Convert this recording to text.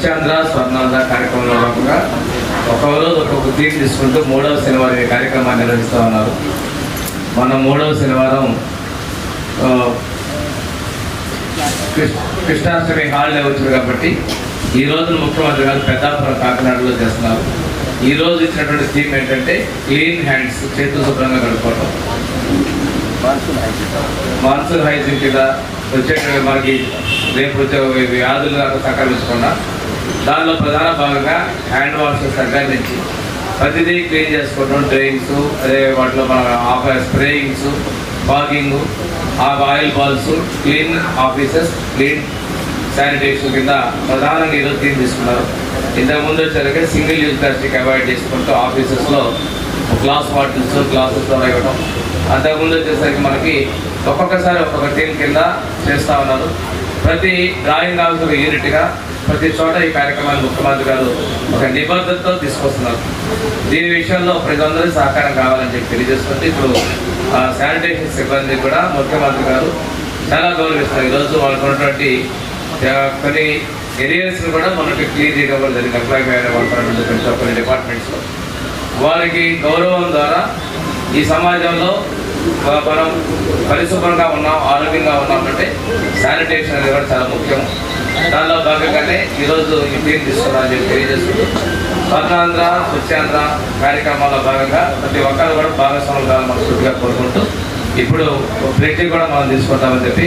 స్వచ్ఛాంధ్ర స్వర్ణాంధ్ర కార్యక్రమంలో భాగంగా ఒక రోజు ఒక్కొక్క థీమ్ తీసుకుంటూ మూడవ శనివారం ఈ కార్యక్రమాన్ని నిర్వహిస్తూ ఉన్నారు. మన మూడవ శనివారం కృష్ణాష్టమి హాలిడే వచ్చింది కాబట్టి ఈ రోజున ముఖ్యమంత్రి గారు పెద్దాపురం కాకినాడలో చేస్తున్నారు. ఈ రోజు ఇచ్చినటువంటి థీమ్ ఏంటంటే క్లీన్ హ్యాండ్స్ చేతులు శుభ్రంగా కడుక్కోవటం. మాన్సూన్ హైజీన్ కింద వచ్చేటువంటి మనకి రేపు వచ్చే వ్యాధులు దాకా సంక్రమించకుండా దానిలో ప్రధాన భాగంగా హ్యాండ్ వాష్ దగ్గర నుంచి ప్రతిదీ క్లీన్ చేసుకోవడం డ్రైన్స్ అదే వాటిలో మన స్ప్రేయింగ్స్ బాగింగ్ ఆ oil balls clean offices clean sanitation కింద ప్రధానంగా ఈరోజు క్లీన్ తీసుకున్నారు ఇంతకుముందు వచ్చేసరికి సింగిల్ యూజ్ ప్లాస్టిక్ అవాయిడ్ చేసుకుంటూ ఆఫీసెస్లో గ్లాస్ బాటిల్స్ గ్లాసెస్లో ద్వారా ఇవ్వడం అంతకుముందు వచ్చేసరికి మనకి ఒక్కొక్కసారి ఒక్కొక్క టీం కింద చేస్తూ ఉన్నారు. ప్రతి డ్రాయింగ్ హౌస్ ఒక యూనిట్గా ప్రతి చోట ఈ కార్యక్రమాన్ని ముఖ్యమంత్రి గారు ఒక నిబద్ధతతో తీసుకొస్తున్నారు. దీని విషయంలో ప్రజలందరూ సహకారం కావాలని చెప్పి తెలియజేస్తుంటే ఇప్పుడు ఆ, శానిటేషన్ సిబ్బంది కూడా ముఖ్యమంత్రి గారు చాలా గౌరవిస్తారు ఈరోజు వాళ్ళకు ఉన్నటువంటి కొన్ని ఏరియాస్ కూడా మనకి క్లియర్ చేయడం వల్ల జరిగింది. అప్లై కొన్ని డిపార్ట్మెంట్స్లో వారికి గౌరవం ద్వారా ఈ సమాజంలో మనం పరిశుభ్రంగా ఉన్నాం ఆరోగ్యంగా ఉన్నామంటే శానిటేషన్ అనేది కూడా చాలా ముఖ్యం. దానిలో భాగంగానే ఈరోజు ఈ టీం తీసుకున్నారని చెప్పి తెలియజేస్తూ స్వర్ణాంధ్ర స్వచ్ఛాంధ్ర కార్యక్రమాల్లో భాగంగా ప్రతి ఒక్కరు కూడా భాగస్వాములు కావాలని మనస్ఫూర్తిగా కోరుకుంటూ ఇప్పుడు బ్రిడ్జి కూడా మనం తీసుకుంటామని చెప్పి